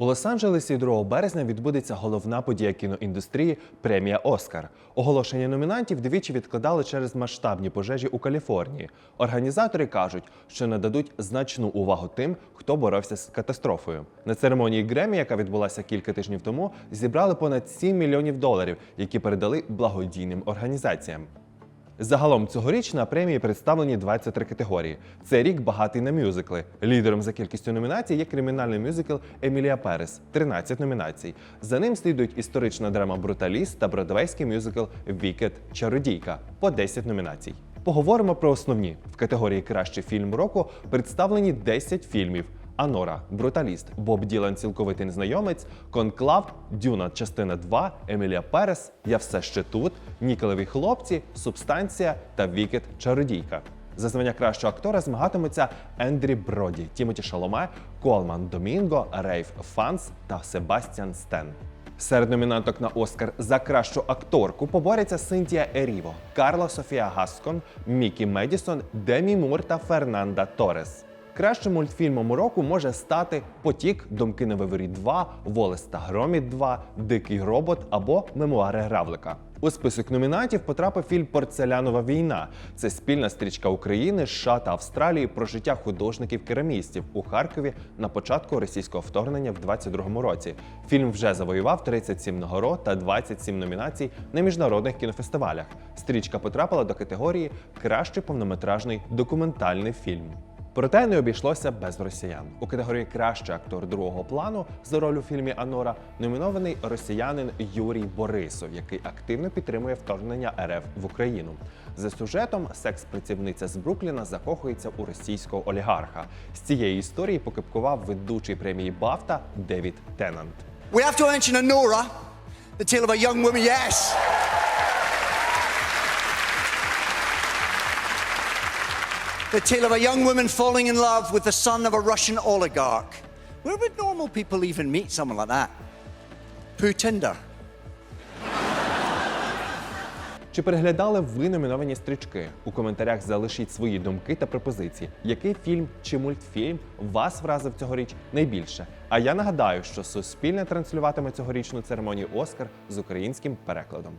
У Лос-Анджелесі 2 березня відбудеться головна подія кіноіндустрії премія Оскар. Оголошення номінантів двічі відкладали через масштабні пожежі у Каліфорнії. Організатори кажуть, що нададуть значну увагу тим, хто боровся з катастрофою. На церемонії Гремі, яка відбулася кілька тижнів тому, зібрали понад 7 мільйонів доларів, які передали благодійним організаціям. Загалом цьогоріч на премії представлені 23 категорії. Це рік багатий на мюзикли. Лідером за кількістю номінацій є кримінальний мюзикл Емілія Перес 13 номінацій. За ним слідують історична драма Бруталіст та бродвейський мюзикл Вікет Чародійка по 10 номінацій. Поговоримо про основні в категорії Кращий фільм року представлені 10 фільмів. Анора, Бруталіст, Боб Ділан, цілковитий незнайомець, Конклав, Дюна, частина 2, Емілія Перес, Я все ще тут, Нікелеві хлопці, Субстанція та Вікет Чародійка. За звання кращого актора змагатимуться Ендрі Броді, Тімоті Шаломе, Колман Домінго, Рейф Фанс та Себастьян Стен. Серед номінанток на Оскар за кращу акторку поборються Синтія Еріво, Карла Софія Гаскон, Мікі Медісон, Демі Мур та Фернанда Торес. Кращим мультфільмом року може стати Потік, Думки на виворі 2, Волес та Громіт 2, Дикий робот або Мемуари Гравлика. У список номінантів потрапив фільм Порцелянова війна. Це спільна стрічка України, США та Австралії про життя художників-керамістів у Харкові на початку російського вторгнення в 22-му році. Фільм вже завоював 37 нагород та 27 номінацій на міжнародних кінофестивалях. Стрічка потрапила до категорії Кращий повнометражний документальний фільм. Проте не обійшлося без росіян. У категорії Кращий актор другого плану за роль у фільмі Анора номінований росіянин Юрій Борисов, який активно підтримує вторгнення РФ в Україну. За сюжетом секс-працівниця з Брукліна закохується у російського олігарха. З цієї історії покипкував ведучий премії Бафта Девід Теннант. We have to mention Honora, the tale of a young woman, yes. The tale of a young woman falling in love with the son of a Russian oligarch. Where would normal people even meet someone like that? Who Tinder? Чи переглядали ви номіновані стрічки? У коментарях залишіть свої думки та пропозиції. Який фільм чи мультфільм вас вразив цьогоріч найбільше? А я нагадаю, що Суспільне транслюватиме цьогорічну церемонію Оскар з українським перекладом.